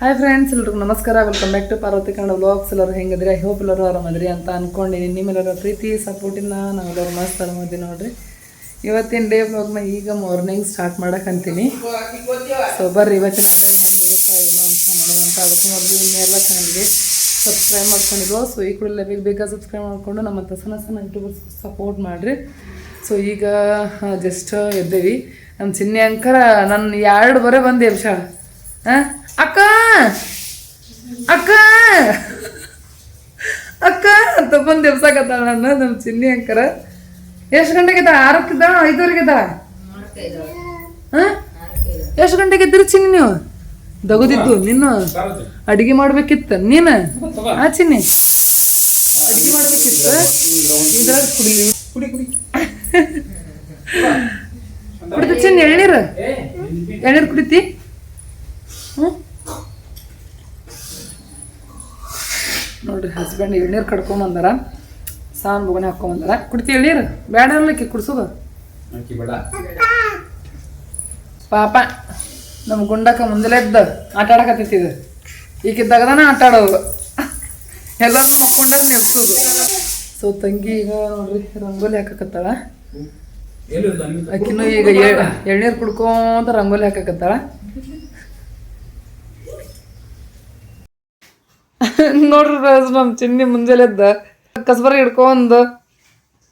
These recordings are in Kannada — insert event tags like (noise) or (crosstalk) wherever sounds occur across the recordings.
ಹಾಯ್ ಫ್ರೆಂಡ್ಸ್ ಎಲ್ರಿಗೂ ನಮಸ್ಕಾರ. Welcome back to Parvathi Kannada vlogs ಎಲ್ಲರೂ ಹೆಂಗಿದ್ರೆ ಐ ಹೋಪ್ ಎಲ್ಲರೂ ಆರಾಮದ್ರಿ ಅಂತ ಅನ್ಕೊಂಡಿನಿ ನಿಮ್ಮೆಲ್ಲರ ಪ್ರೀತಿ ಸಪೋರ್ಟಿಂದ ನಾವೆಲ್ಲರೂ ಮಸ್ತ್ ಆರಾಮದಿ ನೋಡ್ರಿ. ಇವತ್ತಿನ ಡೇ ವ್ಲಾಗ್ನ ಈಗ ಮಾರ್ನಿಂಗ್ ಸ್ಟಾರ್ಟ್ ಮಾಡೋಕ್ಕಂತೀನಿ ಸೊ ಬರ್ರಿ, ಇವತ್ತಿನ ಡೇ ಹೆಂಗೆ ಹೋಗುತ್ತಾ ಏನು ಅಂತ ನೋಡೋದಂತ ಅದಕ್ಕೆ ಮೊದಲು ಇನ್ನೆಲ್ಲ ಚಾನಲ್ಗೆ ಸಬ್ಸ್ಕ್ರೈಬ್ ಮಾಡ್ಕೊಂಡಿದ್ರು ಸೊ ಈ ಕೂಡ ಲೆವೆಲ್ ಬೇಗ ಸಬ್ಸ್ಕ್ರೈಬ್ ಮಾಡಿಕೊಂಡು ನಮ್ಮ ಸಣ್ಣ ಸಣ್ಣ ಯೂಟ್ಯೂಬರ್ಸ್ ಸಪೋರ್ಟ್ ಮಾಡಿರಿ. ಸೊ ಈಗ ಜಸ್ಟ್ ಎದ್ದೇವಿ ನಮ್ಮ ಚಿನ್ನೆ ಅಂಕರ, ನನ್ನ ಎರಡು ಬರೇ ಬಂದೇ ಎಬ್ಸಾಳ ಹಾಂ? ಅಕ್ಕ! ಅಕ್ಕ! ಅಕ್ಕ! ಅಂತ ಬಂದು ಎಬ್ಸಾಕತ್ತಾಳ ನಾನು ನಮ್ಮ ಚಿನ್ನಿ ಅಂಕರ. ಎಷ್ಟು ಗಂಟೆಗೆ ಇದ್ದ ಆರಕ್ಕೆ ಇದ್ದಾಳ ಐದುವರೆಗೆ ಇದ್ದಾಳ ಹಾಂ? ಎಷ್ಟು ಗಂಟೆಗೆ ಇದ್ರಿ ಚಿನ್ನಿ ನೀವು? ದಗದಿದ್ದು, ನಿನ್ನ ಅಡಿಗೆ ಮಾಡ್ಬೇಕಿತ್ತ, ನೀನು? ಆ ಚಿನ್ನಿ? ಅಡಿಗೆ ಮಾಡ್ಬೇಕಿತ್ತು? ಇದ್ರಾಗ ಕುಡಿ ಕುಡಿ ಕುಡಿ ಕುಡಿದ ಚಿನ್ನಿ ಎಳ್ನೀರು ಎಳ್ನೀರು ಕುಡಿತಿ ಹ್ಞೂ ಹಸ್ಬೆಂಡ್ ಎಳ್ನೀರು ಕಡ್ಕೊಂಬಂದಾರ ಸಾನ್ ಬೊಗಣೆ ಹಾಕೊಂಬಂದಾರ ಕುಡ್ತಿ ಎಳ್ನೀರು ಬೇಡ ಇರ್ಲಿಕ್ಕೆ ಕುಡ್ಸೋದು. ಪಾಪ ನಮ್ಮ ಗುಂಡಕ್ಕ ಮುಂದಲೇ ಇದ್ದ ಆಟ ಆಡಕತ್ತಿದ್ದು ಈಗಿದ್ದಾಗದಾನ ಆಟ ಆಡೋದು. ಎಲ್ಲರೂ ಮಕ್ಕೊಂಡಾಗ ನೆಪ್ಸೋದು ಸೊ ತಂಗಿ ಈಗ ನೋಡ್ರಿ ರಂಗೋಲಿ ಹಾಕಕತ್ತಾಳ. ಆಕಿನೂ ಈಗ ಎಳ್ನೀರು ಕುಡ್ಕೊಂತ ರಂಗೋಲಿ ಹಾಕಕತ್ತಾಳ. (laughs) ನೋಡ್ರಿ ರಾಜ್ ನಮ್ಮ ಚಿನ್ನಿ ಮುಂಜಾನೆದ್ದ ಕಸಬರ ಹಿಡ್ಕೊಂಡು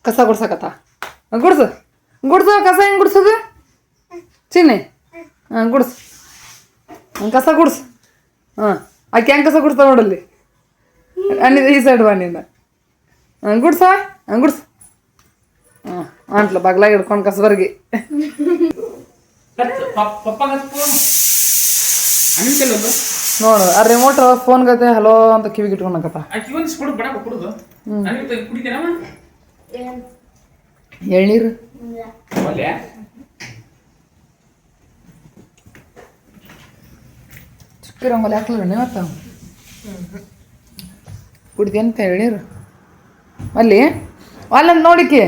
ಕಸ ಗುಡ್ಸಕತ್ತ? ಗುಡ್ಸು. ಗುಡ್ಸು ಕಸ ಹೆಂಗೆ ಗುಡ್ಸೋದು? ಚಿನ್ನಿ. ಹಾಂ ಗುಡ್ಸು. ಕಸ ಗುಡ್ಸು. ಹಾಂ ಆಕೆ ಹೆಂಗೆ ಕಸ ಗುಡ್ಸ್ತಾವ ನೋಡಲ್ಲಿ? ಅನಿ ಈ ಸೈಡ್ ಬಾ ನಿಂದ ಹಾಂ ಗುಡ್ಸ ಹಾಂ ಗುಡ್ಸು. ಹಾಂ ಅಂಟ್ಲ ಬಗ್ಲಾಗ ಹಿಡ್ಕೊಂಡು ಕಸಬರ್ಗಿ. ನೋಡು ಆ ರಿಮೋಟ್ ಫೋನ್ ಗತೆ ಹಲೋ ಅಂತ ಕಿವಿಗೆ ಇಟ್ಕೊಂಡಕತ್ತ ಎಳ್ನೀರು? ಚುಕ್ಕಿ ರಂಗೋಲಿ ಹಾಕ್ಲಿಲ್ಲ ನೀವತ್ತ ಕುಡಿದೇಂತ ಎಳ್ನೀರು? ಅಲ್ಲಿ? ಅಲ್ಲಂತ ನೋಡಿಕೆ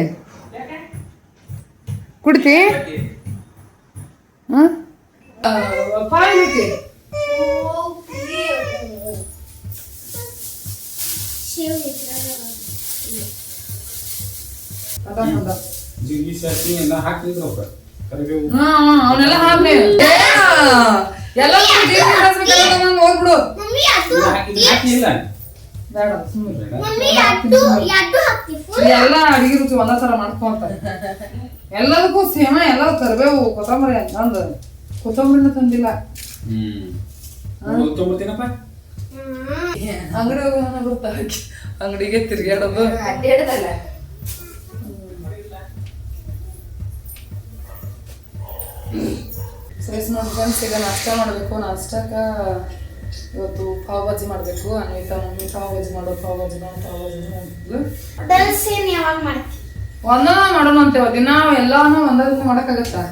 ಕುಡಿತಿ? ಹಾಂ ಅವನೆಲ್ಲ ಹಾಕ್ಲಿ ಎಲ್ಲ ಹೋಗ್ಬಿಡು. ಬೇಡ ಸುಮ್ಮನೆ ಎಲ್ಲ ಅಡಿಗೆ ರುಚಿ ಒಂದೇ ಥರ ಮಾಡ್ಕೊಂತಾರೆ ಎಲ್ಲದಕ್ಕೂ ಸೇಮ ಎಲ್ಲ ಕರಿಬೇವು ಕೊತ್ತಂಬರಿ ಅಂತಂದು ಕೊತ್ತಂಬರಿನ ತಂದಿಲ್ಲ. ಅಂಗಡಿ ಹೋಗೋಣ ಗೊತ್ತಾ ಅಂಗಡಿಗೆ ತಿರ್ಗಾಡೋದು ನೋಡಿ ಫ್ರೆಂಡ್ಸ್ ಈಗ ನಾಷ್ಟ ಮಾಡಬೇಕು. ನಾಷ್ಟಕ ಇವತ್ತು ಪಾವ್ ಬಾಜಿ ಮಾಡಬೇಕು. ಅನ್ವಿತಾ ಮಮ್ಮಿ ಪಾವ್ ಬಾಜಿ ಮಾಡೋ ಪಾವ್ ಬಾಜಿ ಮಾಡೋ ಪಾವ್ ಬಾಜಿ ಮಾಡಿದ್ಲು ಒಂದನ ಮಾಡೋಣ ಅಂತೇವ ದಿನ ಎಲ್ಲಾನು ಒಂದೊಂದು ಮಾಡಕ್ಕಾಗತ್ತಾ?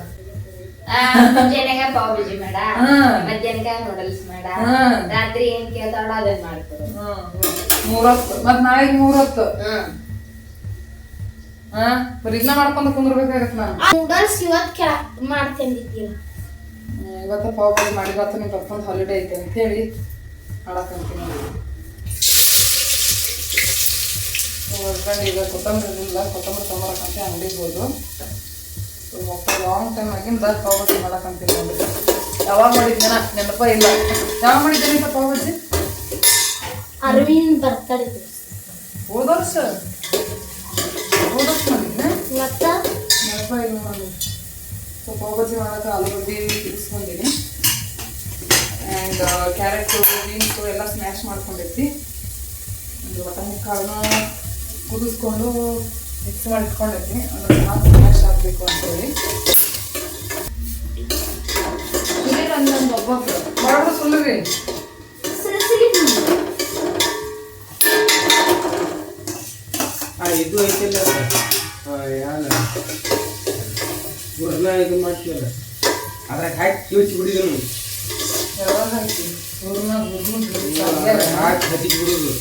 ಮುಂಜಾನೆಗ ಪಾವ್ ಭಾಜಿ ಮಾಡ ಹಾ. ಮಧ್ಯಾಹ್ನಕ ನೂಡಲ್ಸ್ ಮಾಡ ಹಾ. ರಾತ್ರಿ ಏನ್ ಕೇಳ್ತಾಳ ಅದನ್ನ ಮಾಡ್ತಾರೆ ಮೂರೊತ್ತು. ಮತ್ ನಾಳೆಗೆ ಮೂರೊತ್ತು. ಹಾ. ಬರೀ ಇದನ್ನ ಮಾಡ್ಕೊಂತ ಕುಂದ್ರಬೇಕಾಗತ್ತ ನಾನು. ನೂಡಲ್ಸ್ ಇವತ್ ಹ್ಮ್, ಇವತ್ತ ಪಾವ್ ಭಾಜಿ ಮಾಡಿರತ್ತ ನೀವು ಬರ್ಕೊಂಡು ಹಾಲಿಡೇ ಐತೆ ಅಂತ ಹೇಳಿ ಮಾಡಕ್ಕಂತೀನಿ ಹಸ್ಬೆಂಡ್ ಈಗ ಕೊತ್ತಂಬರಿ ಇಲ್ಲ. ಕೊತ್ತಂಬರಿ ತೊಗೊಂಬರಕ್ಕಂತ ಅಂಗಡಿಗೆ ಹೋದ್ರು ಮಕ್ಕಳು ಲಾಂಗ್ ಟೈಮ್ ಆಗಿಂದ ಪಾವ್ ಭಾಜಿ ಮಾಡಕ್ಕಂತೀನಿ ಯಾವಾಗ ಮಾಡಿದ್ದೇನ ನೆನಪ ಇಲ್ಲ. ಯಾವಾಗ ಮಾಡಿದ್ದೇನೆ ಈಗ ಪಾವತಿ? ಅರವಿಂದ್ ಬರ್ತಾರೆ ಹೋದ ವರ್ಷ? ಹೋದ ವರ್ಷ ಮಾಡಿದ್ದೆ ಮತ್ತ? ನೆನಪ ಇಲ್ಲ ನೋಡಿ ಸೊ ಪಾವ್ ಮಾಡಕ್ಕೆ ಆಲೂಗಡ್ಡೆ ಇರಿಸ್ಕೊಂಡಿನಿ ಆ್ಯಂಡ್ ಕ್ಯಾರೆಟು ಬೀನ್ಸು ಎಲ್ಲ ಸ್ಮ್ಯಾಶ್ ಮಾಡ್ಕೊಂಡಿರ್ತಿ. ಒಂದು ಬಟಾಣಿ ಕಾಳನ್ನ ಕುದಿಸ್ಕೊಂಡು ಮಿಕ್ಸ್ ಮಾಡಿ ಇಟ್ಕೊಂಡಿರ್ತೀನಿ ಅಂದ್ರೆ ಚೆನ್ನಾಗಿ ಸ್ಮ್ಯಾಶ್ ಆಗಬೇಕು ಅಂತೇಳಿ ಸುಲೀಲ್ ಅಂದಂದು ಒಬ್ಬೊಬ್ರು ಮಾಡೋದು ಸುಲರಿ ಸಿರಿಸಿರಿ ಇದು ಐತಿಲ್ಲ ಯಾವ್ದು ಗುರ್ನ ಇದು ಮಾಡ್ತೀವಲ್ಲ ಅದ್ರಾಗ ಹಾಕಿ ಕಿವಿಚಿ ಬಿಡಿದ್ರು ಯಾವಾಗ ಹಾಕಿ ಹೂರ್ಣ ಹೂರ್ಣ ಹಾಕಿ ಹತ್ತಿಗೆ ಬಿಡುದು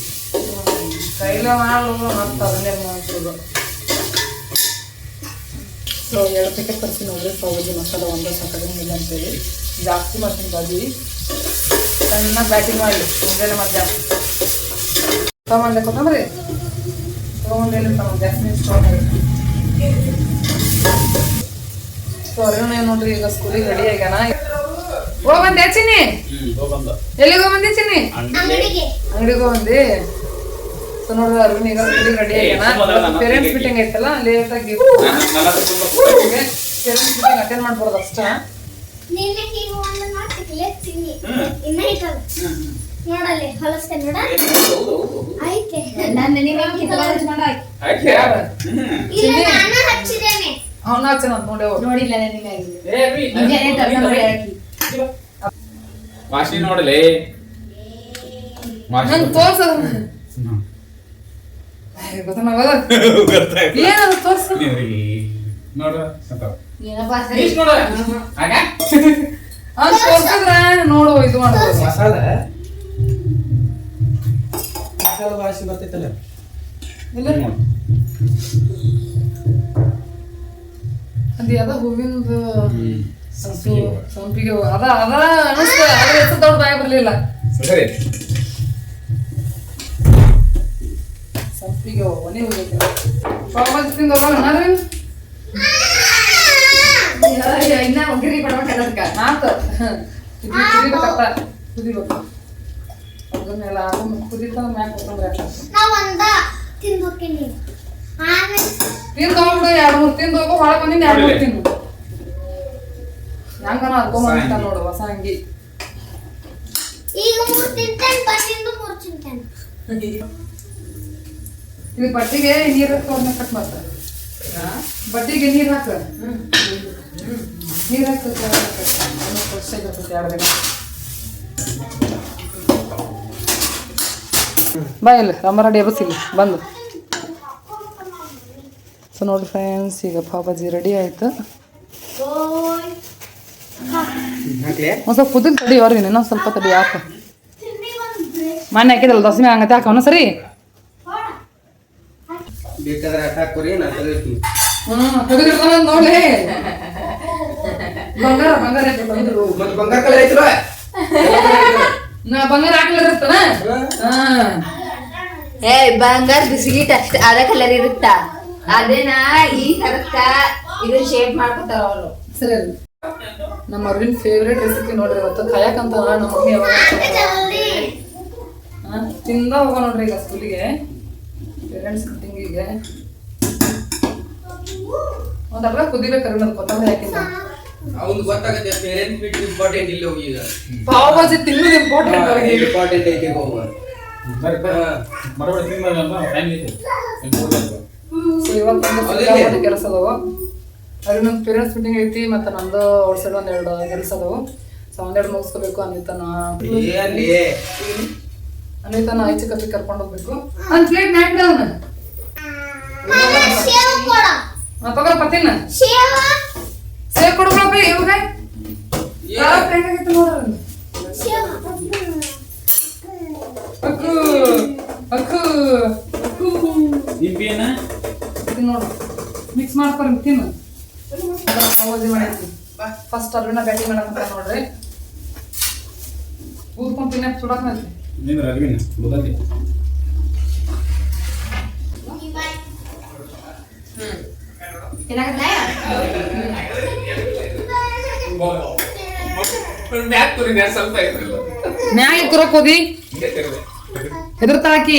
ಕೈಲ ಮಾಡೋದು ಮತ್ತೆ ಅದನ್ನೇ ಮಾಡ್ಸೋದು ಸೊ ಎರಡು ಪ್ಯಾಕೆಟ್ ತರಿಸಿ ನೋಡಿದ್ರೆ ಪಾವ್ ಒಂದು ಮಸಾಲ ಒಂದೇ ಅಂತ ಅಂತೇಳಿ ಜಾಸ್ತಿ ಮಾಡ್ತೀನಿ ಬಾಜಿ. ಸಣ್ಣ ಬ್ಯಾಟಿಂಗ್ ಮಾಡಿ. ಮುಂಜಾನೆ ಮಧ್ಯಾಹ್ನ ತಗೊಂಡೆ ಕೊತ್ತಂಬರಿ? ತಗೊಂಡೇನೆ ತಗೊಂಡು ಜಾಸ್ತಿ ಸ್ಟೋನ್ ಸೊ ಏನ್ ನೋಡ್ರಿ? ಈಗ ಸ್ಕೂಲಿಗೆ ರೆಡಿ ಆಗ್ಯಾನ? ಹೋಗ್ ಬಂದೆ ಚಿನ್ನಿ. ಎಲ್ಲಿಗೆ ಹೋಗ್ ಬಂದೆ ಚಿನ್ನಿ? ಅಂಗಡಿಗೆ. ಬಂದಿ ಹೋಗಿ ಸೊ ನೋಡ್ರಿ ಅರುಣ್ ಈಗ ರೆಡಿ ಆಗ್ಯಾನ. ಪೇರೆಂಟ್ಸ್ ಮೀಟಿಂಗ್ ಐತಲ್ಲ ಲೇಟ್ ಆಗಿ ಪೇರೆಂಟ್ಸ್ ಮೀಟಿಂಗ್ ಅಟೆಂಡ್ ಮಾಡ್ಬಾರ್ದು ಅಷ್ಟ. ನಿನ್ನೆ ನೋಡಲ್ಲಿ ಹೊಲಸ್ತೇನೆ ನೋಡ. ಐತೆ ನಾನು ನಿಮಗೆ ಇಲ್ಲ ನಾನು ಹಚ್ಚಿದ್ದೇನೆ. ಅವನ ಹಚ್ಚನ ನೋಡೇ. ನೋಡಿಲ್ಲ ನನಗಾಗಿ ನೋಡಲೇ? ನಂಗೆ ತೋರ್ಸ. ಗೊತ್ತಾಗಲ್ಲ (laughs) ಏನದು ತೋರ್ಸ. ಏನಪ್ಪ ನೋಡ. ಆಗ ಅವ್ನು ತೋರ್ಸಿದ್ರ ನೋಡು ಇದು ಮಾಡ್ಬೋದು. ಮಸಾಲ. ಮಸಾಲ? ವಾಸನೆ ಬರ್ತೈತಲ್ಲ ಇಲ್ಲ. ಅದು ಯಾವ್ದೋ ಹೂವಿಂದ ಸಂಪಿಗೆ. ಅದ ಅದ ಅನಿಸ್ತ ಅದ್ರ ಹೆಸರು ದೊಡ್ಡ ಬಾಯಿ ಬರಲಿಲ್ಲ. ಸರಿ. ಸಂಪಿಗೆ ಹೂವ ನೀವು ಪಾವಜಿ ತಿಂದು ಹೋಗೋಣ ಇನ್ನ ಒಗ್ಗರಿ ಕೊಡ್ಬೇಕದಕ್ಕ ಆತ ಇದು ಕುದಿಬೇಕತ್ತ ಕುದಿಬೇಕು. ಅದನ್ನೆಲ್ಲ ಹಾಕೊಂಡು ಕುದಿತ ಒಂದ ತಿಂದು ಹೋಗ್ಬಿಡು ಎರಡು ಮೂರು ತಿಂದು ಹೋಗೋ ಹೊರಗೆ ಬಂದಿನ ಎರಡು ಮೂರು ತಿಂದು. ಹೆಂಗನ ಅದ್ಕೊಂಬಂದಿರ್ತಾನ ನೋಡು ಹೊಸ ಅಂಗಿ. ಈಗ ಮೂರ್ ತಿಂತೇನೆ ಬಂದಿಂದು ಮೂರ್ ತಿಂತೇನೆ. (laughs) ಇದು ಬಡ್ಡಿಗೆ ನೀರು ಹಾಕೋದನ್ನ ಕಟ್ ಮಾಡ್ತಾರೆ. ಬಡ್ಡಿಗೆ ನೀರು ಹಾಕ. ನೀರು ಹಾಕಿ ಫ್ರೆಶ್ ಆಗಿರ್ತೈತೆ ಎರಡು ದಿನ. ಬಾ ಇಲ್ಲ ರಮ್ಮರಡಿ ಎಬ್ಬಿಸಿಲಿ ಬಂದು. ಸೊ ನೋಡಿ ಫ್ರೆಂಡ್ಸ್ ಈಗ ಪಾಪಾಜಿ ರೆಡಿ ಆಯ್ತು. ಒಂದು ಸ್ವಲ್ಪ ಕುದಿಲ್ ತಡಿ ಅವ್ರಿಗೆ ಇನ್ನೊಂದು ಸ್ವಲ್ಪ ತಡಿ ಯಾಕೆ? ಮನೆ ಹಾಕಿದಲ್ಲ ದಸಮಿ ಹಂಗತೆ ಹಾಕವನ ಸರಿ? ಬೇಕಾದ್ರೆ ಆಟ ಹಾಕೋರಿ ನಾ ತೆಗಿತೀನಿ ತೆಗೆದಿರ್ತಾನ ಬಂಗಾರ ಬಂಗಾರ ಐತೆ ಬಂದ್ರು ಮತ್ತೆ ಬಂಗಾರ ಕಲರ್ ನಾ ಬಂಗಾರ ಹಾಕ್ಲಿರ್ತಾನ ಏ ಬಂಗಾರ ಬಿಸ್ಕಿಟ್ ಅಷ್ಟ ಅದ ಕಲರ್ ಇರುತ್ತ? ಅದೇನ ಈ ತರಕ ಇದು ಶೇಪ್ ಮಾಡ್ಕೊತಾರ ಅವರು. ಸರಿ ಅದು. ನಮ್ಮ ಅರ್ವಿನ್ ಫೇವ್ರೇಟ್ ರೆಸಿಪಿ ನೋಡ್ರಿ ಇವತ್ತು ಕಾಯಕಂತ ನಮ್ಮ ಮಮ್ಮಿ ತಿಂದ ಹೋಗೋ ನೋಡ್ರಿ ಈಗ ಸ್ಕೂಲಿಗೆ ಪೇರೆಂಟ್ಸ್ ಮೀಟಿಂಗಿಗೆ ಒಂದು ಅರ್ಧ ಕುದಿಬೇಕು ಅದು ಕೊತ್ತಂಬರಿ ಹಾಕಿಲ್ಲ ಅವ್ನು ಗೊತ್ತಾಗುತ್ತೆ ಪೇರೆಂಟ್ಸ್ ಬಿಟ್ಟು ಇಂಪಾರ್ಟೆಂಟ್ ಇಲ್ಲ ಹೋಗಿ ಈಗ? ಪಾವ್ ಭಾಜಿ ತಿನ್ನೋದು ಇಂಪಾರ್ಟೆಂಟ್ ಅವ್ರಿಗೆ. ಇಂಪಾರ್ಟೆಂಟ್ ಐತಿ ಹೋಗುವ ಸೊ ಇವತ್ತೊಂದು ಸಿಕ್ಕಾಪಟ್ಟೆ ಕೆಲಸ ಅದಾವ. ಅದೇ ನಮ್ಮ ಪೇರೆಂಟ್ಸ್ ಮೀಟಿಂಗ್ ಐತಿ ಮತ್ತು ನಂದು ಅವ್ರ ಸೈಡ್ ಒಂದೆರಡು ಕೆಲಸ ಅದಾವು. ಸೊ ಒಂದೆರಡು ಮುಗಿಸ್ಕೋಬೇಕು ಅಂದಿತ್ತ ಅಲ್ಲಿ. ಅನ್ವಿತನ ಆಯ್ತು ಕತ್ತಿ ಕರ್ಕೊಂಡು ಹೋಗ್ಬೇಕು. ಒಂದ್ ಪ್ಲೇಟ್ ಮ್ಯಾಕ್ ಡೌನ್ ತಗೋರ ಪತ್ತಿನ? ಸೇವ ಕೊಡ್ಕೊಳಪ್ಪ ಇವಾಗ ಅಕ್ಕು ಅಕ್ಕು ಇದು ನೋಡು. ಮಿಕ್ಸ್ ಮಾಡ್ಕೊಂಡು ತಿನ್ನು. ಮಾಡೈತಿ. ಫಸ್ಟ್ ಅರ್ವಿನ ಬ್ಯಾಟಿಂಗ್ ಮಾಡಕ್ಕಂತ ನೋಡ್ರಿ. ಊದ್ಕೊಂಡ್ ತಿನ್ನಕ್ ಸುಡಕ್ ನೈತಿ ನೀನು ರವಿನ ಬುದ್ಧಿ ಸ್ವಲ್ಪ ನ್ಯಾಯ ಕುರಕ್ ಹೋದಿ ಹೆದರ್ತಾಕಿ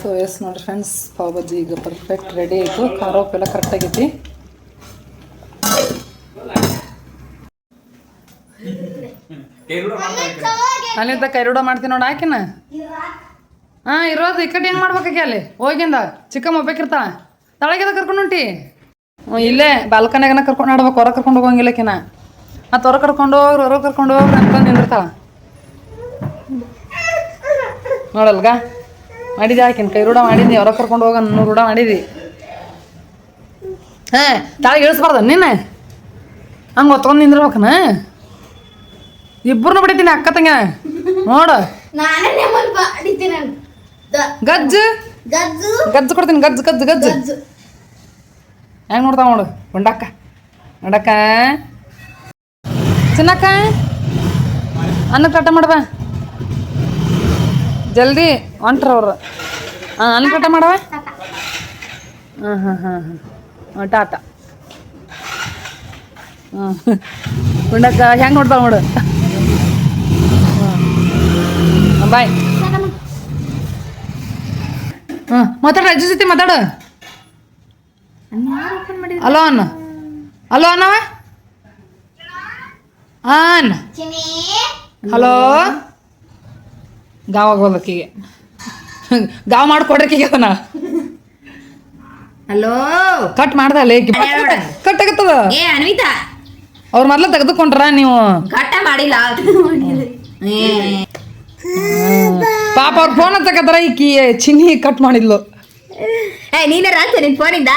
ಸೊ ಎಸ್ ನೋಡ್ರಿ ಫ್ರೆಂಡ್ಸ್ ಪಾವ್ ಬಜ್ಜಿ ಈಗ ಪರ್ಫೆಕ್ಟ್ ರೆಡಿ ಆಯಿತು. ಖಾರ ಉಪ್ಪೆಲ್ಲ ಕರೆಕ್ಟ್ ಆಗೈತಿ ಅಲ್ಲಿಂದ ಕೈರೂಡ ಮಾಡ್ತೀನಿ ನೋಡಿ ಆಕಿನ. ಹಾಂ ಇರೋದು ಈ ಕಡೆ ಹೆಂಗೆ ಮಾಡ್ಬೇಕಾಗಿ ಅಲ್ಲಿ? ಹೋಗಿಂದ? ಚಿಕ್ಕಮ್ಮ ಬೇಕಿರ್ತಾಳ ತಳಗಿದ ಕರ್ಕೊಂಡು ಹೊಂಟಿ? ಹ್ಞೂ ಇಲ್ಲೇ ಬಾಲ್ಕನ್ಯಾಗನ ಕರ್ಕೊಂಡು ಆಡ್ಬೇಕು ಹೊರ ಕರ್ಕೊಂಡು ಹೋಗಂಗಿಲ್ಲಕಿನ ಮತ್ತು ಹೊರ ಕರ್ಕೊಂಡು ಹೋಗ್ರಿ ಹೊರ ಕರ್ಕೊಂಡು ಹೋಗ್ರಿ ಅಂತ ನಿಂದಿರ್ತಾಳ. ನೋಡಲ್ಗ ಮಾಡಿದೆ ಆಕಿನ? ಕೈ ರೂಢ ಮಾಡಿದ್ನಿ ಹೊರ ಕರ್ಕೊಂಡು ಹೋಗ ನೂರು ರೂಢ ಮಾಡಿದಿ. ಹಾಂ ತಾಳಿ ಇಳಿಸ್ಬಾರ್ದ ನಿನ್ನೆ? ಹಂಗೆ ಹೊತ್ಕೊಂಡು ನಿಂದಿರ್ಬೇಕನ? ಇಬ್ಬರನ್ನ ಬಿಡಿತೀನಿ ಅಕ್ಕ ತಂಗ. ನೋಡು. ಗಜ್ಜು. ಗಜ್ಜು. ಕೊಡ್ತೀನಿ ಗಜ್ಜು ಗಜ್ಜು ಗಜ್ಜು. ಹೆಂಗ್ ನೋಡ್ತಾವ ನೋಡು ಗುಂಡಕ್ಕ. ನೋಡಕ್ಕ ಚಿನ್ನಕ್ಕ. ಅನ್ನ ಕಟ್ಟ ಮಾಡವ ಜಲ್ದಿ ಹೊಂಟ್ರ ಅವ್ರು. ಹಾಂ ಅನ್ನ ಕಟ ಮಾಡವ ಹಾಂ ಹಾಂ ಹಾಂ ಹಾಂ. ಟಾಟಾ. ಹಾಂ ಉಂಡಕ್ಕ ಹೆಂಗೆ ನೋಡ್ತಾವ ನೋಡು. ಬಾಯ್. ಹಾಂ ಮಾತಾಡ ಅಜ್ಜಿ ಜೊತೆ ಮಾತಾಡು. ಹಲೋ ಅನ್ನ. ಅನ್ನವ ಅನ್ನ ಚಿನಿ ಹಲೋ? ಗಾವಾಗ ಹೋಗ್ಬೇಕೀಗ. ಗಾವ್ ಮಾಡ್ಕೊಡ್ರಿಕೀಗ ಅವನ ಹಲೋ? ಕಟ್ ಮಾಡ್ದಲ್ಲ ಕಟ್ ಆಗತ್ತದ? ಏ ಅನ್ವಿತಾ. ಅವ್ರ ಮೊದ್ಲು ತೆಗೆದುಕೊಂಡ್ರ ನೀವು. ಕಟ್ಟ ಮಾಡಿಲ್ಲ. ಏ, ಪಾಪ ಅವ್ರ ಫೋನ್ ತಗದ್ರ ಈಕಿ ಚಿನ್ನಿ ಕಟ್ ಮಾಡಿದ್ಲು. ಏ ನೀನೇ ರಾತ್ರಿ ನಿನ್ ಫೋನಿಂದ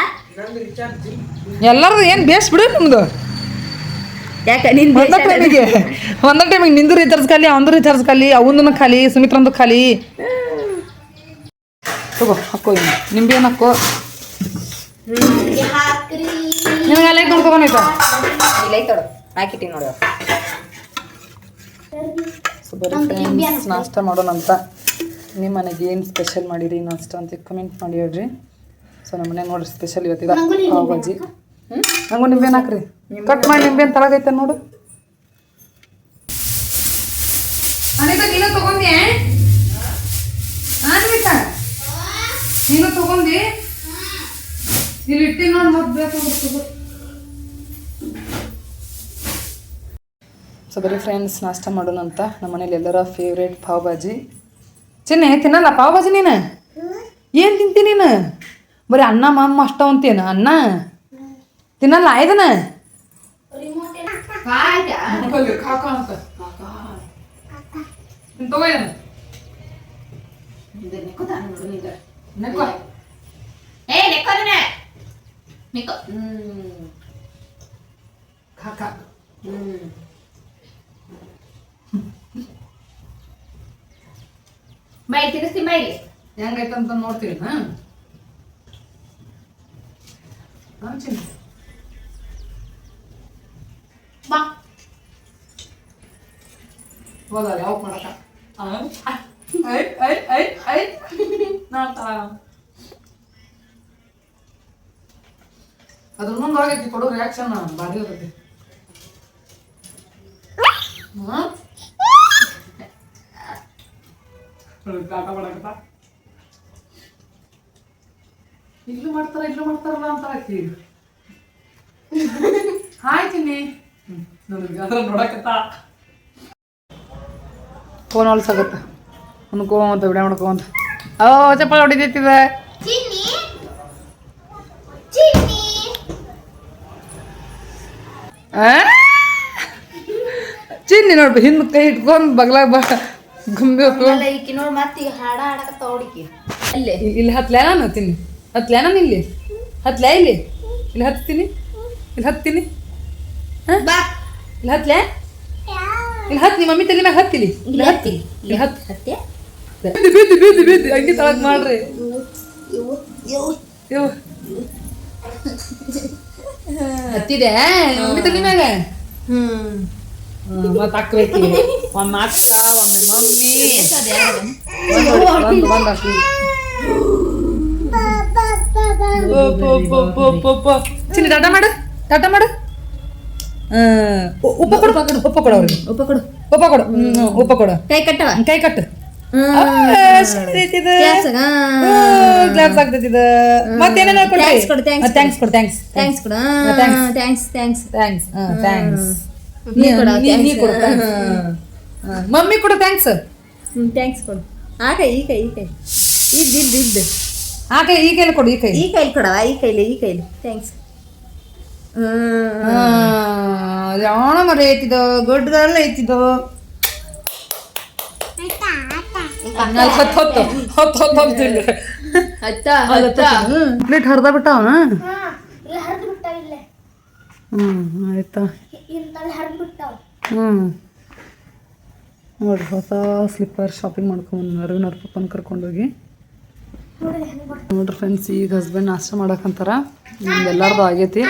ಎಲ್ಲರದು ಏನು ಬೇಸ್ ಬಿಡು ನಿಮ್ದು. ಯಾಕೆ ನಿನ್ ಒಂದ ಟೈಮಿಗೆ ಒಂದ ಟೈಮಿಗೆ ನಿಂದು ರೀಚಾರ್ಜ್ ಖಾಲಿ ಅವಂದು ರೀಚಾರ್ಜ್ ಖಾಲಿ ಅವಂದನ ಖಾಲಿ ಸುಮಿತ್ರಂದು ಖಾಲಿ. ತಗೋ ಹಾಕೋ ಇನ್ನು. ನಿಂಬೆ ಏನು ಹಾಕೋ. ನಿಮ್ಗೆ ಲೈಟ್ ನೋಡ್ಕೊಬಂದೈತ ಇಲ್ಲ ತೊಡು ಹಾಕಿಟ್ಟಿ ನೋಡು. ಸೊ ಬರೀ ಫ್ರೆಂಡ್ಸ್ ನಾಷ್ಟ ಮಾಡೋಣ ಅಂತ ನಿಮ್ಮ ಮನೆಗೆ ಏನು ಸ್ಪೆಷಲ್ ಮಾಡಿರಿ? ಅಷ್ಟು ಅಂತ ಕಮೆಂಟ್ ಮಾಡಿ ಹೇಳ್ರಿ. ಸೊ ನಮ್ಮ ಮನೆ ನೋಡ್ರಿ ಸ್ಪೆಷಲ್ ಇವತ್ತಿದ ಪಾವ್ ಭಾಜಿ ಹ್ಞೂ ನಂಗೂ ನಿಂಬೆ ಹಾಕ್ರಿ? ಕಟ್ ಮಾಡಿ ನಿಂಬೆ ಅಂತ ತಳಗೈತೆ ನೋಡು. ನೀನು ತಗೊಂಡಿ ಅನ್ವಿತಾ ನೀನು ತಗೊಂಡಿ? ಇಲ್ಲಿ ಇಟ್ಟಿ ನೋಡಿ ಮತ್ತೆ ಬೇಕು ಸೊ ಬರೀ ಫ್ರೆಂಡ್ಸ್ ನಾಷ್ಟ ಮಾಡೋಣ ಅಂತ ನಮ್ಮ ಮನೇಲಿ ಎಲ್ಲರ ಫೇವ್ರೇಟ್ ಪಾವ್ ಭಾಜಿ ಚಿನ್ನೆ ತಿನ್ನಲ್ಲ ಪಾವ್ ಭಾಜಿ ನೀನು ಏನು ತಿಂತಿ ನೀನು ಬರೀ ಅನ್ನ ಮಮ್ಮ ಅಷ್ಟ ಅಂತೀನ ಅನ್ನ ತಿನ್ನಲ್ಲ ಆಯ್ದನ ಏ ನೆಕ್ಕೋ ಅದನ್ನ ನೆಕ್ಕೋ ಹ್ಮ್ ಬೈ ತಿನ್ನಿಸ್ತೀನಿ ಬೈ ಇಲ್ಲಿ ಹೆಂಗೈತಂತ ನೋಡ್ತೀವಿ ಹಾ ಹಾಂ? ಚಿನ್ನ ಬಾ. ಹೋದ ಯಾವ ಮಾಡಕ ಐ ಐ ಐ ಐ. ನಾಟ ಅದ್ರ ಮುಂದೆ ಹೋಗೈತಿ ಕೊಡೋ ರಿಯಾಕ್ಷನ್ ಭಾರಿ ಇರ್ತೈತಿ ಹಾಂ? ಕಾಟ ಮಾಡಕತ್ತ? ಇಲ್ಲೂ ಮಾಡ್ತಾರ ಇಲ್ಲೂ ಮಾಡ್ತಾರಲ್ಲ ಅಂತ ಹಾಕಿ ಹಾಯ್ ಚಿನ್ನಿ. ನನಗೆ ಅದ್ರ ನೋಡಕತ್ತ? ಫೋನ್ ಹೊಲ್ಸಾಗತ್ತ ಅನ್ಕೋಂತ ವಿಡಿಯೋ ಮಾಡ್ಕೊಂತ ಓ ಚಪ್ಪಲ್ ಹೊಡಿತೈತಿದೆ. ಚಿನ್ನಿ. ಚಿನ್ನಿ. ಆ? ಚಿನ್ನಿ ನೋಡ್ರಿ ಹಿಂದ್ ಕೈ ಇಟ್ಕೊಂಡ್ ಬಗ್ಲಾಗ ಬಾ. ಗುಂಬಿ ಈಕಿ ನೋಡ್ ಮತ್ತೆ ಈಗ ಹಾಡ ಹಾಡಕತ್ತ ಹುಡುಕಿ ಅಲ್ಲೇ ಇಲ್ಲಿ ಹತ್ಲೇ ನಾನು ಹತ್ತೀನಿ ಹತ್ಲೇ ನಾನು ಇಲ್ಲಿ ಹತ್ಲೇ ಇಲ್ಲಿ. ಇಲ್ಲಿ ಹತ್ತೀನಿ. ಇಲ್ಲಿ ಹತ್ತೀನಿ. ಬಾ. ಇಲ್ಲಿ ಹತ್ಲೇ ಇಲ್ಲಿ ಹತ್ತಿ ಮಮ್ಮಿ ತಲೆ ಮ್ಯಾಗ ಹತ್ತಿಲಿ ಇಲ್ಲಿ. ಹತ್ತಿ. ಇಲ್ಲಿ ಹತ್ತಿ. ಹತ್ತೆ. ಬಿದ್ದು ಬಿದ್ದು ಬಿದ್ದು ಬಿದ್ದು ಹಂಗೆ ತಳಗ್ ಮಾಡ್ರಿ. ಹತ್ತಿದೆ. ಮಮ್ಮಿ ತಲೆ ಮ್ಯಾಗ. ಹ್ಮ್. ಮತ್ತೆ ಹಾಕ್ಬೇಕು ಒಮ್ಮೆ ಅಕ್ಕ ಒಮ್ಮೆ ಮಮ್ಮಿ ಬಂದು ಬಂದು ಹಾಕಿ. ಚಿನ್ನಿ ಟಾಟ ಮಾಡು ಟಾಟ ಮಾಡು. ಉಪ್ಪ ಕೊಡು ಉಪ್ಪ ಕೊಡು. ಅವ್ರಿಗೆ. ಉಪ್ಪ ಕೊಡು. ಉಪ್ಪ ಕೊಡು. ಉಪ್ಪ ಕೊಡು. ಕೈ ಕಟ್ಟವ ಕೈ ಕಟ್ಟು. ಮತ್ತೇನೇನೋ ಕೊಡ್ರಿ ಥ್ಯಾಂಕ್ಸ್ ಕೊಡು, ಥ್ಯಾಂಕ್ಸ್ ಕೊಡು ಥ್ಯಾಂಕ್ಸ್ ಥ್ಯಾಂಕ್ಸ್ ಕೊಡು. ಥ್ಯಾಂಕ್ಸ್ ಥ್ಯಾಂಕ್ಸ್ ಥ್ಯಾಂಕ್ಸ್ ಥ್ಯಾಂಕ್ಸ್ ನೀ ಕೊಡು. ಹ್ಮ್. ಮಮ್ಮಿ ಕೊಡು ಥ್ಯಾಂಕ್ಸ್ ಹ್ಞೂ ಥ್ಯಾಂಕ್ಸ್ ಕೊಡು. ಆ ಕೈ ಈ ಕೈ ಈ ಕೈ. ಇದ್ ಇದ್ದು ಇದ್. ಆ ಕೈ ಈ ಕೈಲಿ ಕೊಡು ಈ ಕೈ ಈ ಕೈಲಿ ಕೊಡವ ಈ ಕೈಲಿ ಈ ಕೈಲಿ. ಥ್ಯಾಂಕ್ಸ್ ರಾಣ ಮರ ಮರಿ ಐತಿದೋ ಐತಿದೋ ಹೊತ್ತು ಹೊತ್ತು ಅತ್ತ ಪ್ಲೇಟ್ ಹರ್ದ ಬಿಟ್ಟಾವನ ಹಾ ಇಲ್ಲಿ ಹರಿದು ಬಿಟ್ಟಾವ ಇಲ್ಲೇ. ಹ್ಞೂ ಆಯ್ತಾ. ಹ್ಞೂ ನೋಡಿರಿ ಹೊಸ ಸ್ಲಿಪ್ಪರ್ ಶಾಪಿಂಗ್ ಮಾಡ್ಕೊಂಡು ಅರವಿಂದ್ ಅವ್ರ ಪಪ್ಪನ ಕರ್ಕೊಂಡೋಗಿ ನೋಡ್ರಿ ಫ್ರೆಂಡ್ಸ್ ಈಗ ಹಸ್ಬೆಂಡ್ ನಾಷ್ಟ ಮಾಡಕ್ಕಂತಾರ ನಮ್ದು ಎಲ್ಲಾರ್ದು ಆಗೈತಿ.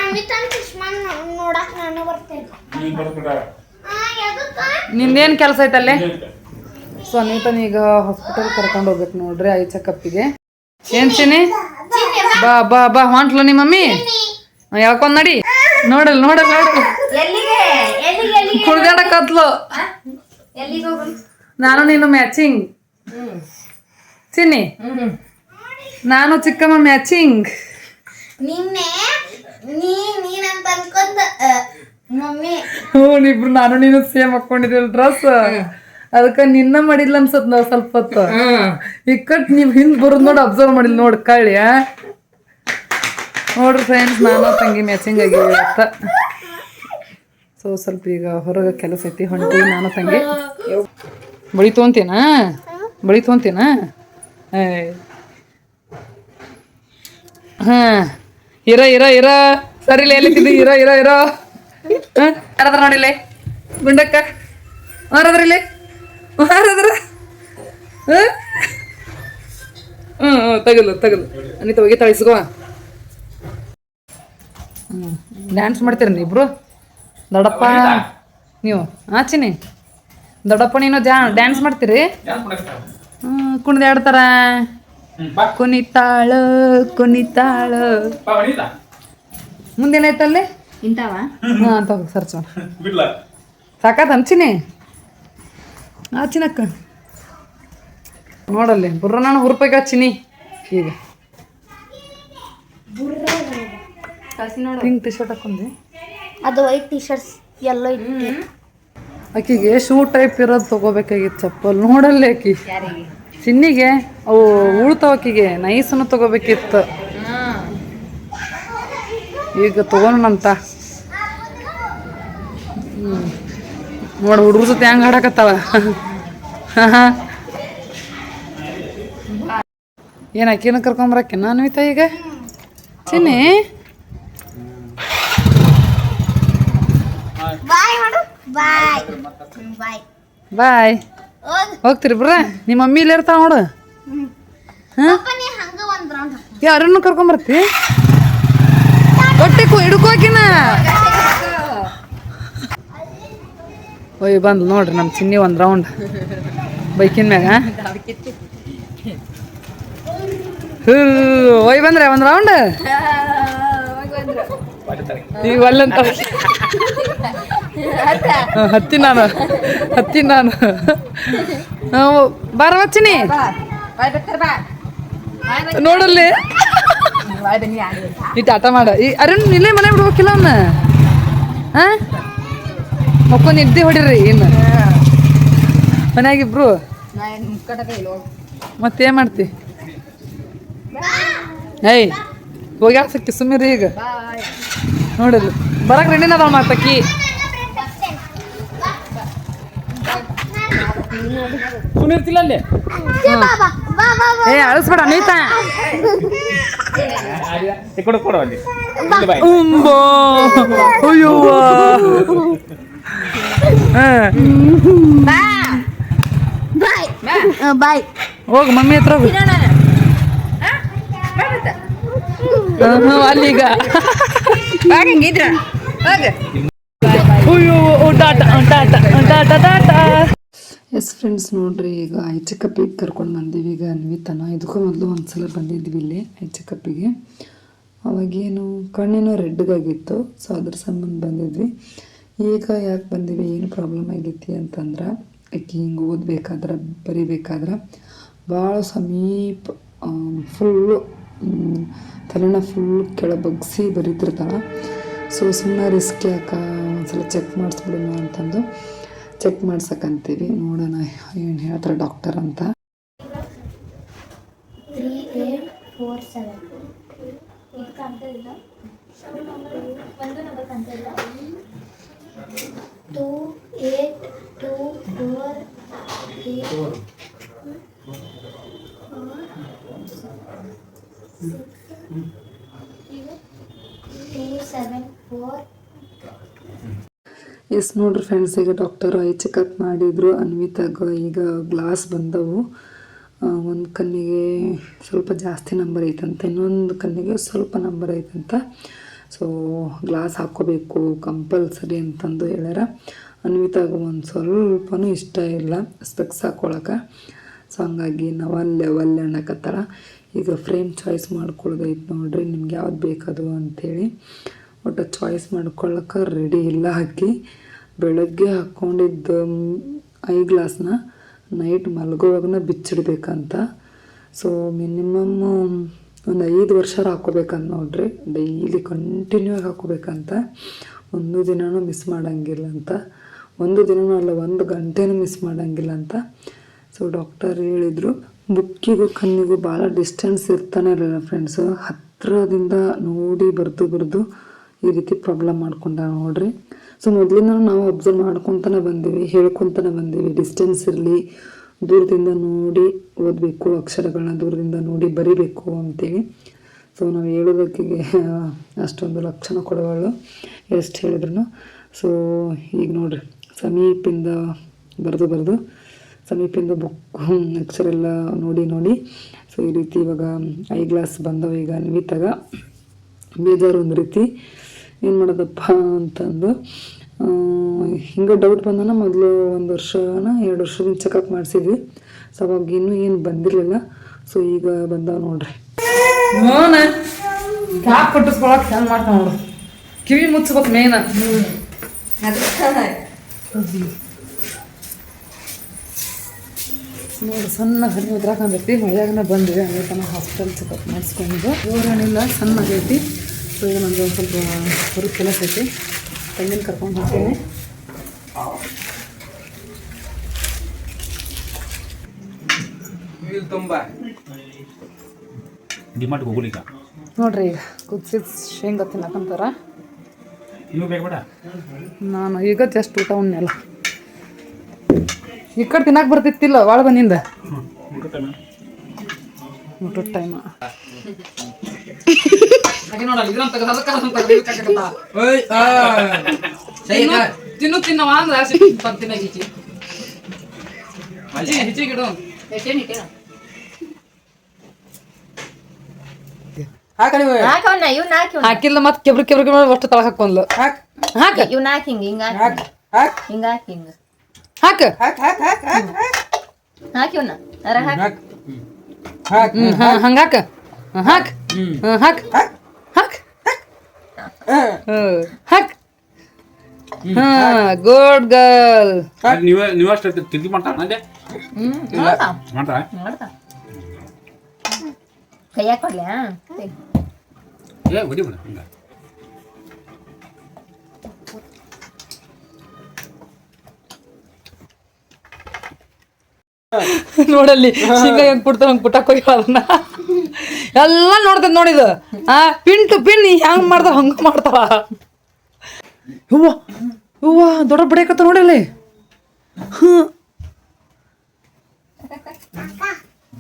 ನಿಂದೇನು ಕೆಲಸ ಐತಲ್ಲೇ? ಸೊ ಅನಿತನ್ ಈಗ ಹಾಸ್ಪಿಟಲ್ ಕರ್ಕೊಂಡು ಹೋಗ್ಬೇಕು ನೋಡ್ರಿ ಐ ಚೆಕಪ್ಪಿಗೆ ಏನ್ ಚಿನಿ ಬಾ. ಬಾ ಬಾ ಹೊಂಟ್ಲು ನಿಮ್ಮ ಮಮ್ಮಿ ಯಾಕೊಂದ್ ನಡಿ ನೋಡಲ್ ನೋಡಲ್ ನೋಡಲ್. ನಾನು ನೀನು ಮ್ಯಾಚಿಂಗ್. ಚಿನ್ನಿ. ನಾನು ಚಿಕ್ಕಮ್ಮ ಮ್ಯಾಚಿಂಗ್. ನಿನ್ನೆ ನೀ ನೀನಂತ ಅನ್ಕೊಂಡ ಮಮ್ಮಿ. ಹ್ಞೂ ಇಬ್ರು ನಾನು ನೀನು ಸೇಮ್ ಹಾಕೊಂಡಿದ್ವಲ್ಲ ಡ್ರೆಸ್ ಅದಕ್ಕೆ ನಿನ್ನ ಮಾಡಿಲ್ಲ ಅನ್ಸತ್ ನಾವು ಸ್ವಲ್ಪ ಹೊತ್ತು. ಇಕ್ಕಟ್ ನೀವು ಹಿಂದ್ ಬರೋದ್ ನೋಡಿ ಅಬ್ಸರ್ವ್ ಮಾಡಿಲ್ಲ ನೋಡಿ ಕಳ್ಳಿ? ನೋಡ್ರಿ ಫ್ರೆಂಡ್ಸ್ ನಾನು ತಂಗಿ ಮ್ಯಾಚಿಂಗ್ ಆಗಿವಿ ಅಂತ ಸೊ ಸ್ವಲ್ಪ ಈಗ ಹೊರಗೆ ಕೆಲಸ ಐತಿ, ಹೊಂಟಿ ನಾನು ತಂಗಿ. ಬಳಿ ತೊಗೊಂತೀನ ಬಳಿ ತೊಗೊಂತೀನ ಹಾ. ಇರ ಇರ ಇರ. ಸರಿ ಎಲ್ಲಿದ್ದು ಇರ ಇರ ಇರ. ಯಾರದ್ರ ನೋಡಿಲ್ಲ ಗುಂಡಕ್ಕ. ಮಾರದ್ರ ಇಲ್ಲಿ. ಮಾರದ್ರ. ಹ್ಞೂ ಹ್ಞೂ ತಗಲು ತಗಲು ಅನಿತ ಹೋಗಿ ತಳಿಸ್ಕೋ. ಹ್ಞೂ ಡ್ಯಾನ್ಸ್ ಮಾಡ್ತೀರ ಇಬ್ರು? ದೊಡ್ಡಪ್ಪ ನೀವು? ಆಚಿನಿ ದೊಡ್ಡಪ್ಪ ನೀನು ಡ್ಯಾ ಡ್ಯಾನ್ಸ್ ಮಾಡ್ತೀರಿ? ಹ್ಞೂ ಕುಣಿದಾಡ್ತಾರ ಕುಣಿತಾಳ ಮುಂದೆ ಮುಂದೇನಾಯ್ತಲ್ಲಿ ಇಂತಾವ? ಹಾಂ ತಗೋ ಸರ್ಚ್ ಸಾಕಾತ ಹಂಚಿನಿ ಆಚಿನಕ್ಕ ನೋಡಲ್ಲಿ ಬುರ್ರ ನಾನು ಹುರುಪಾಗ ಚಿನಿ ಈಗ ಕಳ್ಸಿ ನೋಡು ಪಿಂಕ್ ಟಿ ಶರ್ಟ್ ಹಾಕೊಂಡಿ. ಅದು ವೈಟ್ ಟಿ ಶರ್ಟ್ಸ್ ಎಲ್ಲೋ ಇತ್ತು ಆಕಿಗೆ ಶೂ ಟೈಪ್ ಇರೋದು ತಗೋಬೇಕಾಗಿತ್ತು ಚಪ್ಪಲ್. ನೋಡಲ್ಲೇ ಆಕಿ. ಚಿನ್ನಿಗೆ ಅವು ಉಳ್ತಾವ ಆಕಿಗೆ. ನೈಸನ್ನು ತಗೋಬೇಕಿತ್ತು. ಈಗ ತಗೋಣಂತ ಹ್ಞೂ ನೋಡಿ ಹುಡುಗ್ರ ಜೊತೆ ಹೆಂಗೆ ಆಡಕತ್ತಾವ ಏನು ಅಕ್ಕಿನ ಕರ್ಕೊಂಬರಕ್ಕೆ ನಾನು ಈಗ? ಚಿನ್ನಿ? ಬಾಯ್ ಮಾಡು. ಬಾಯ್. ಬಾಯ್. ಬಾಯ್. ಹೋಗ್. ಹೋಗ್ತೀರಿ ಬ್ರ ನಿಮ್ಮ ಮಮ್ಮಿ ಇಲ್ಲಿ ಇರ್ತಾವ ನೋಡು. ಪಾಪ ನೀ ಹಂಗ ಒಂದ್ ರೌಂಡ್ ಯಾರನ್ನು ಕರ್ಕೊಂಬರ್ತಿ ಹೊಟ್ಟೆಕು ಹಿಡ್ಕೋಕಿನ ಒಯ್ ಬಂದ್ ನೋಡ್ರಿ ನಮ್ಮ ಚಿನ್ನಿ ಒಂದು ರೌಂಡ್ ಬೈಕಿನ ಮ್ಯಾಗ ಒಯ್ (laughs) ಬಂದ್ರೆ ಒಂದು ರೌಂಡ್ ಈಗ ಒಲ್ಲಂತ ಹತ್ತಿ ನಾನು. ಹತ್ತಿ ನಾನು. ಬಾರವ ಚಿನ್ನಿ ಬಾಯ್ ಬರ್ತಾರ ಬಾ. ನೋಡಲ್ಲಿ. ಇಟ್ಟು ಆಟ ಆಡಿ ಈ ಟಾಟ ಮಾಡ. ಈ ಅರುಣ್ ಇಲ್ಲೇ ಮನೆ ಬಿಡ್ಬೇಕಿಲ್ಲ ಅವನ್ನ ಹಾ? ಮಕ್ಕೊಂದು ನಿದ್ದೆ ಹೊಡಿರಿ ಇನ್ನು ಮನ್ಯಾಗಿಬ್ರು. ಮತ್ತೇನ್ ಮಾಡ್ತಿ? ಏಯ್. ಹೋಗ್ಯಾಳ ಸಿಕ್ಕಿ ಸುಮ್ಮಿರಿ ಈಗ. ಬಾಯ್ ನೋಡಲ್ಲಿ ಬರಕ್ ರೆಡಿನ ಅದಾವ ಮಾತಕ್ಕಿ ಸುಮ್ಮನಿರ್ತಿಲ್ಲ ಅಲ್ಲಿ? ಬಾ ಬಾ ಬಾ ಏ ಅಳಿಸ್ಬೇಡ ನೀತ. ಕೊಡು ಕೊಡು ಅಲ್ಲಿ. ಬಾಯ್. ಉಂಬೋ ಅಯ್ಯವ್ವ ಹಾ. ಬಾಯ್. ಬಾಯ್. ಹೋಗು ಮಮ್ಮಿ ಹತ್ರ ಹೋಗು ತಿನ್ನೋಣ ಹಾ ಬಾ ಮತ್ತೆ ಹ್ಮ್, ಹ್ಮ್, ಅಲ್ಲೀಗ. ಹಂಗಿದ್ರ ಎಸ್ ಫ್ರೆಂಡ್ಸ್ ನೋಡ್ರಿ ಈಗ ಐ ಚೆಕಪ್ಪಿಗೆ ಕರ್ಕೊಂಡು ಬಂದೀವಿ. ಈಗ ಅನ್ವಿತನ. ಇದಕ್ಕೂ ಮೊದಲು ಒಂದ್ಸಲ ಬಂದಿದ್ವಿ ಇಲ್ಲಿ ಐ ಚೆಕಪ್ಪಿಗೆ ಅವಾಗೇನು ಕಣ್ಣೇನೋ ರೆಡ್ಗಾಗಿತ್ತು ಸೊ ಅದ್ರ ಸಂಬಂಧ ಬಂದಿದ್ವಿ. ಈಗ ಯಾಕೆ ಬಂದೀವಿ ಏನು ಪ್ರಾಬ್ಲಮ್ ಆಗೈತಿ ಅಂತಂದ್ರೆ ಆಕೆ ಹಿಂಗೆ ಓದಬೇಕಾದ್ರೆ ಬರಿಬೇಕಾದ್ರೆ ಭಾಳ ಸಮೀಪ ಫುಲ್ಲು ತಲೆನ ಫುಲ್ ಕೆಳ ಬಗ್ಸಿ ಬರೀತಿರ್ತಾಳೆ. ಸೊ ಸುಮ್ಮನೆ ರಿಸ್ಕ್ ಯಾಕ ಒಂದ್ಸಲ ಚೆಕ್ ಮಾಡಿಸ್ಬಿಡೋಣ ಅಂತಂದು ಚೆಕ್ ಮಾಡ್ಸಕ್ಕಂತೀವಿ ನೋಡೋಣ ಏನು ಹೇಳ್ತಾರೆ ಡಾಕ್ಟರ್ ಅಂತ. Two eight two four eight two seven four yes, ನೋಡ್ರಿ ಫ್ರೆಂಡ್ಸ್ ಈಗ ಡಾಕ್ಟರ್ ಐ ಚೆಕಪ್ ಮಾಡಿದ್ರು. ಅನ್ವಿತಾಗ ಈಗ ಗ್ಲಾಸ್ ಬಂದವು. ಒಂದು ಕಣ್ಣಿಗೆ ಸ್ವಲ್ಪ ಜಾಸ್ತಿ ನಂಬರ್ ಐತಂತ. ಇನ್ನೊಂದು ಕಣ್ಣಿಗೆ ಸ್ವಲ್ಪ ನಂಬರ್ ಐತಂತ. ಸೊ ಗ್ಲಾಸ್ ಹಾಕ್ಕೋಬೇಕು ಕಂಪಲ್ಸರಿ ಅಂತಂದು ಹೇಳ್ಯಾರ. ಅನ್ವಿತಾಗ ಒಂದು ಸ್ವಲ್ಪನೂ ಇಷ್ಟ ಇಲ್ಲ. ಸ್ಪೆಕ್ಸ್ ಹಾಕ್ಕೊಳಕ್ಕೆ ಸೊ ಹಂಗಾಗಿ ನಾವು ಅಲ್ಲೇ ಒಲ್ಲೆ ಅನ್ನಕತ್ತಾಳ ಈಗ ಫ್ರೇಮ್ ಚಾಯ್ಸ್ ಮಾಡ್ಕೊಳ್ಳೋದೈತೆ ನೋಡ್ರಿ, ನಿಮ್ಗೆ ಯಾವ್ದು ಬೇಕದು ಅಂಥೇಳಿ ಒಟ್ಟು ಚಾಯ್ಸ್ ಮಾಡ್ಕೊಳ್ಳೋಕೆ ರೆಡಿ ಇಲ್ಲ ಹಾಕಿ ಬೆಳಗ್ಗೆ ಹಾಕ್ಕೊಂಡಿದ್ದ ಐ ಗ್ಲಾಸ್ನ ನೈಟ್ ಮಲಗುವಾಗನ ಬಿಚ್ಚಿಡ್ಬೇಕಂತ. ಸೊ ಮಿನಿಮಮ್ ಒಂದು ಐದು ವರ್ಷ ಹಾಕೋಬೇಕಂತ ನೋಡ್ರಿ. ಡೈಲಿ ಕಂಟಿನ್ಯೂ ಆಗಿ ಹಾಕೋಬೇಕಂತ. ಒಂದು ದಿನನೂ ಮಿಸ್ ಮಾಡೋಂಗಿಲ್ಲ ಅಂತ. ಒಂದು ದಿನನೂ ಅಲ್ಲ, ಒಂದು ಗಂಟೆನೂ ಮಿಸ್ ಮಾಡೋಂಗಿಲ್ಲ ಅಂತ. ಸೊ ಡಾಕ್ಟರ್ ಹೇಳಿದರು. ಬುಕ್ಕಿಗೂ ಕಣ್ಣಿಗೂ ಭಾಳ ಡಿಸ್ಟೆನ್ಸ್ ಇರ್ತಾನೆ ಇರಲಿಲ್ಲ ಫ್ರೆಂಡ್ಸು ಹತ್ತಿರದಿಂದ ನೋಡಿ ಬರೆದು ಬರೆದು ಈ ರೀತಿ ಪ್ರಾಬ್ಲಮ್ ಮಾಡ್ಕೊಂಡ ನೋಡ್ರಿ. ಸೊ ಮೊದಲಿಂದ ನಾವು ಅಬ್ಸರ್ವ್ ಮಾಡ್ಕೊತಾನೆ ಬಂದೀವಿ, ಹೇಳ್ಕೊತಾನೆ ಬಂದೀವಿ. ಡಿಸ್ಟೆನ್ಸ್ ಇರಲಿ, ದೂರದಿಂದ ನೋಡಿ ಓದಬೇಕು ಅಕ್ಷರಗಳನ್ನ ದೂರದಿಂದ ನೋಡಿ ಬರಿಬೇಕು ಅಂತೇಳಿ. ಸೊ ನಾವು ಹೇಳೋದಕ್ಕೆ ಅಷ್ಟೊಂದು ಲಕ್ಷಣ ಕೊಡೋವಳು, ಎಷ್ಟು ಹೇಳಿದ್ರು ಸೊ ಈಗ ನೋಡ್ರಿ, ಸಮೀಪಿಂದ ಬರೆದು ಬರೆದು ಸಮೀಪಿಂದ ಬುಕ್ ಅಕ್ಷರ ಎಲ್ಲ ನೋಡಿ ನೋಡಿ. ಸೊ ಈ ರೀತಿ ಇವಾಗ ಐ ಗ್ಲಾಸ್ ಬಂದವ ಈಗ ಅನ್ವಿತಾಗ ಬೇಜಾರು ಒಂದು ರೀತಿ. ಏನು ಮಾಡೋದಪ್ಪ ಅಂತಂದು ಹಿಂಗೆ ಡೌಟ್ ಬಂದನ ಮೊದಲು ಒಂದು ವರ್ಷನ ಎರಡು ವರ್ಷದಿಂದ ಚೆಕಪ್ ಮಾಡಿಸಿದ್ವಿ. ಸೊ ಅವಾಗ ಇನ್ನೂ ಏನು ಬಂದಿರಲಿಲ್ಲ. ಸೊ ಈಗ ಬಂದಾವ ನೋಡ್ರಿ. ಕ್ಯಾಪ್ ಕಟ್ಟಿಸ್ಕೊಳಕ್ ಹೆಂಗೆ ಮಾಡ್ತಾವ ನೋಡು. ಕಿವಿ ಮುಚ್ಚಬೇಕು ಮೇನ ನೋಡಿ ಸಣ್ಣ ಹನಿ ಉದ್ರಾಕಂದೈತಿ ಮಳೆಯಾಗನ ಬಂದ್ವಿ ತನಕ ಹಾಸ್ಪಿಟಲ್ ಚೆಕಪ್ ಮಾಡಿಸ್ಕೊಂಡು ಜೋರೇನಿಲ್ಲ ಸಣ್ಣ ಆಗೈತಿ. ಸೊ ಈಗ ನನಗೆ ಒಂದು ಸ್ವಲ್ಪ ಹೊರಗೆ ಕೆಲಸ ಐತಿ. ತಂಗಿನ ಕರ್ಕೊಂಡು ಹೋಗ್ತೀನಿ. ವೀಲ್ ತುಂಬಾ. ಡಿಮಾರ್ಟ್ಗೆ ಹೋಗ್ಲಿ ಈಗ. ನೋಡ್ರಿ ಈಗ ಕುದಿಸಿದ ಶೇಂಗಾ ತಿನ್ನಕಂತಾರ. ನಾನು ಈಗ ಜಸ್ಟ್ ಊಟ ಉಣ್ಣೆಲ್ಲ. ಈ ಕಡೆ ತಿನ್ನಕ್ ಬರ್ತಿತ್ತಿಲ್ಲ ಭಾಳ ಬಂದಿಂದ ಊಟದ ಟೈಮ್ ತಿನ್ನು ತಿನ್ನವ ಅಂದ್ರೆ ಹಾಕಿ ಹಾಕಿಲ್ಲ ಮತ್ತೆ ಕೆಬ್ರು ಕೆಬ್ರು ಕೆಬ್ರು ಅಷ್ಟು ತಳಕ ಹಾಕೊಂಡ್ಲು ಹಾಕ್ ಹಾಕ. ಇವ್ನ ಹಾಕಿ ಹಿಂಗ ಹಿಂಗ ಹಾಕ್ ಹಾಕ್. ಹಿಂಗ ಹಾಕಿ ಹಿಂಗ. ಹಾಕ. ಹಾಕ್ ಹಾಕ್ ಹಾಕ್ ಹಾಕ್ ಹಾಕ್. ಅರ ಹಾಕಿ. ಹಾಕ್. ಹಾಕ್ ಹ್ಮ್ ಹಾ ಹಂಗ ಹಾಕ. ಹಾ, ಹಾಕ್. ಹ್ಮ್. ಹಾಕ್. ಹಾಕ್. ಹಾಕ್. ಹಾ. ಹ್ಮ್, ಹಾಕ್. ಹಾ ಗುಡ್ ಗರ್ಲ್. ನೀವೇ ನೀವು ಅಷ್ಟೇ ತಿರುಗಿ ಮಾಡ್ತಾರ ನಂದೆ ಹ್ಮ್ ಮಾಡ್ತಾ. ಮಾಡ್ತಾರ ಏ ಹೊಡಿ ಬಿಡ ಹಿಂಗ. (laughs) ನೋಡಲ್ಲಿ, ಶೇಂಗಾ ಹೆಂಗ್ ಪುಟ್ಟ ಹಂಗ್ ಪುಟ್ಟ ಹೋಗ್ಯಾವ ಅದನ್ನ. ಎಲ್ಲ ನೋಡ್ತೇನೆ ನೋಡಿದ ಆ, ಪಿನ್ ಟು ಪಿನ್ ಹೆಂಗ್ ಮಾಡ್ತಾವ ಹಂಗ ಮಾಡ್ತಾವ. ಹೂವ ಹೂವ ದೊಡ್ಡ ಬಡಿಯಕತ್ತ ನೋಡಲ್ಲಿ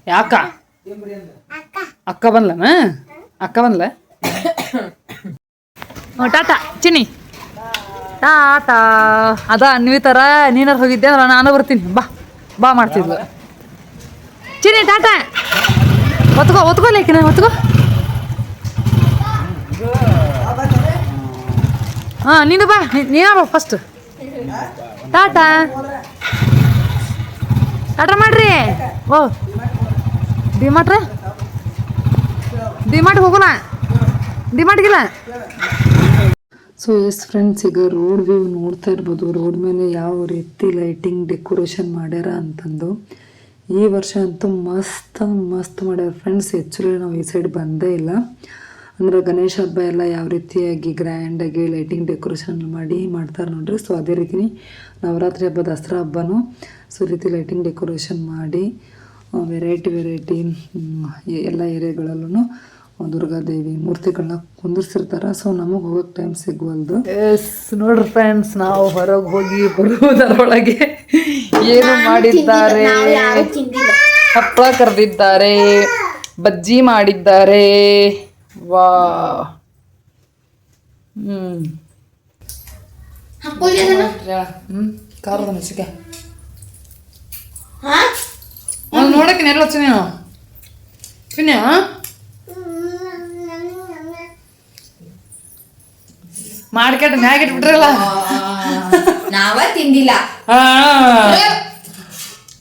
ಯಾಕ? ಅಕ್ಕ ಬಂದ್ಲನ? ಅಕ್ಕ ಬಂದ್ಲ? ಟಾಟಾ, ಚಿನ್ನಿ. ಟಾಟಾ. ಅದ ಅನ್ವಿತರ ನೀನಾರು ಹೋಗಿದ್ದೆ ನಾನು ಬರ್ತೀನಿ. ಬಾ. ಬಾ ಮಾಡ್ತಿದ್ಲು. ಚಿನ್ನಿ, ಟಾಟಾ. ಒತ್ಕೋ ಒತ್ಕೋ ಲೇಖನ, ಒತ್ಕೋ. ಹಾಂ, ನೀನು ಬಾ ನೀನ ಬಾ ಫಸ್ಟ್ ಟಾಟಾ. ಟಾಟಾ ಮಾಡ್ರಿ. ಓ ಡಿಮಾಟ್ರ ಡಿಮಾರ್ಟ್ ಹೋಗೋಣ. ಡಿಮಾರ್ಟ್ಗಿಲ್ಲ? ಸೊ ಎಸ್ ಫ್ರೆಂಡ್ಸ್ ಈಗ ರೋಡ್ ವ್ಯೂ ನೋಡ್ತಾ ಇರ್ಬೋದು. ರೋಡ್ ಮೇಲೆ ಯಾವ ರೀತಿ ಲೈಟಿಂಗ್ ಡೆಕೋರೇಷನ್ ಮಾಡ್ಯಾರ ಅಂತಂದು. ಈ ವರ್ಷ ಅಂತೂ ಮಸ್ತ್ ಮಸ್ತ್ ಮಾಡ್ಯಾರ. ಫ್ರೆಂಡ್ಸ್ ಆ್ಯಕ್ಚುಲಿ ನಾವು ಈ ಸೈಡ್ ಬಂದೇ ಇಲ್ಲ. ಅಂದ್ರೆ ಗಣೇಶ ಹಬ್ಬ ಎಲ್ಲ ಯಾವ ರೀತಿಯಾಗಿ ಗ್ರ್ಯಾಂಡಾಗಿ ಲೈಟಿಂಗ್ ಡೆಕೋರೇಷನ್ ಮಾಡಿ ಮಾಡ್ತಾರೆ ನೋಡ್ರಿ. ಸೊ ಅದೇ ರೀತಿ ನವರಾತ್ರಿ ಹಬ್ಬ, ದಸರಾ ಹಬ್ಬನೂ ಸೊ ರೀತಿ ಲೈಟಿಂಗ್ ಡೆಕೋರೇಷನ್ ಮಾಡಿ ವೆರೈಟಿ ವೆರೈಟಿ ಎಲ್ಲ ಏರಿಯಾಗಳಲ್ಲೂ ದುರ್ಗಾದೇವಿ ಮೂರ್ತಿಗಳನ್ನ ಕುಂದಿರ್ಸಿರ್ತಾರ. ಸೊ ನಮಗೆ ಹೋಗೋಕೆ ಟೈಮ್ ಸಿಗುವಲ್ದು. ಎಸ್ ನೋಡ್ರಿ ಫ್ರೆಂಡ್ಸ್ ನಾವು ಹೊರಗೆ ಹೋಗಿ ಬರುವುದರೊಳಗೆ ಏನು ಮಾಡಿದ್ದಾರೆ? ಹಪ್ಪಳ ಕರೆದಿದ್ದಾರೆ ಬಜ್ಜಿ ಮಾಡಿದ್ದಾರೆ. ವಾ. ಹ್ಮ್. ಖಾರದ ಮೆಣಸಿಗೆ ಹಾ? ನೋಡಕ್ಕೆ ನೆರಳು ನೀನು. ಚಿನ್ಯ ಮಾಡ್ಕೊಂಡು ಮ್ಯಾಗ ಇಟ್ಬಿಟ್ರಲ್ಲ ನಾವ ತಿಂದಿಲ್ಲ ಆ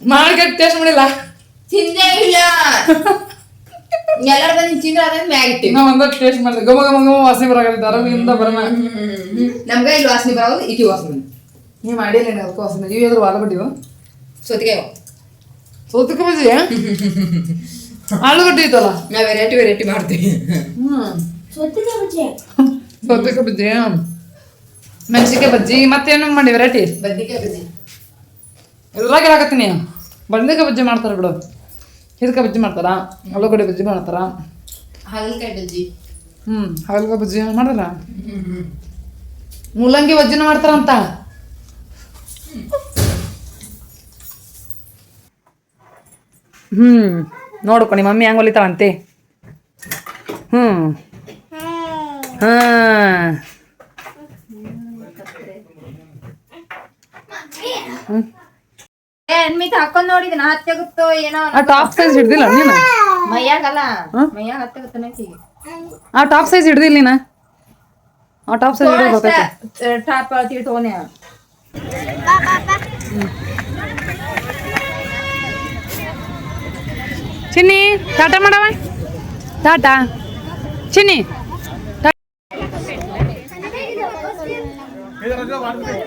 ಮಾಡ್ಕೊಂಡು ಟೇಸ್ಟ್ ಮಾಡಿಲ್ಲ ತಿಂದೇ ಇಲ್ಲ ಎಲ್ಲರ ಬಂದು ತಿಂದ್ರೆ ಅದನ್ನ ಮ್ಯಾಗ ಇಟ್ಟಿವಿ ನಾವು ಒಂದ ಟೇಸ್ಟ್ ಮಾಡಿದೆ ಗಮ ಗಮ ಗಮ ವಾಸನೆ ಬರಾಕತ್ತಿತ್ತು ಅರವಿಂದ ಬರಮ ನಮ್ಗ ಇಲ್ಲಿ ವಾಸನೆ ಬರೋದು ಇಟಿ ವಾಸನೆ ನೀ ಮಾಡಿಲ್ಲ ಅದಕ್ಕೆ ವಾಸನೆ ಇವು ಎದುರು ವಾದ ಬಿಟ್ಟಿವು ಸೊತ್ತಿಗೆ ಸೌತಕ ಬಜ್ಜಿ ಆಲೂಗಡ್ಡೆ ಐತಲ್ಲ ನಾವ್ ವೆರೈಟಿ ವೆರೈಟಿ ಮಾಡ್ತೀವಿ ಹ್ಮ್ ಸೊತ್ತಿಗೆ ಬಜ್ಜಿ ಸೌತಕ ಬಜ್ಜಿ ಮೆಣಸಿಕಾಯಿ ಬಜ್ಜಿ ಮತ್ತೇನು ಮಾಡಿ ವೆರೈಟಿ ಬದ್ನಿಕಾಯಿ ಬಜ್ಜಿ. ಇದ್ರಾಗ ಹಾಕತ್ತೀನಿ ಬಂದಿಕಾಯಿ ಬಜ್ಜಿ ಮಾಡ್ತಾರ ಬಿಡು. ಹಿದಕಾಯಿ ಬಜ್ಜಿ ಮಾಡ್ತಾರ ಆಲೂಗಡ್ಡೆ ಬಜ್ಜಿ ಮಾಡ್ತಾರ. ಹಾಗಲಕಾಯಿ ಬಜ್ಜಿ. ಹ್ಮ್ ಹಾಗಲ್ಕಾಯಿ ಬಜ್ಜಿ ಮೂಲಂಗಿ ಬಜ್ಜಿನ ಮಾಡ್ತಾರಂತ ಹ್ಮ್ ನೋಡ್ಕೊ ನಿಮ್ಮ ಮಮ್ಮಿ ಹೆಂಗ್ ಹೊಲಿತಾಳಂತೆ. ಹ್ಮ್. ಹಾ. ಏ ಅನ್ಮಿತ್ ಹಾಕೊಂಡ್ ನಾ ಹತ್ತಾಗುತ್ತೋ ಏನೋ ಆ ಟಾಪ್ ಸೈಜ್ ಹಿಡ್ದಿಲ್ಲ ನೀನು? ಮೈಯಾಗಲ್ಲ. ಮೈಯಾಗ ಆ ಟಾಪ್ ಸೈಜ್ ಹಿಡ್ದಿಲ್ಲ ನೀನು? ಆ ಟಾಪ್ ಸೈಜ್ ಹಿಡಿದು ಬರ್ತೈತೆ ಟಾಪ್ ತಿಳ್ತೋನೆ ಚಿನ್ನಿ ಟಾಟಾ ಮಾಡವ? ಟಾಟಾ? ಚಿನ್ನಿ? লাগবে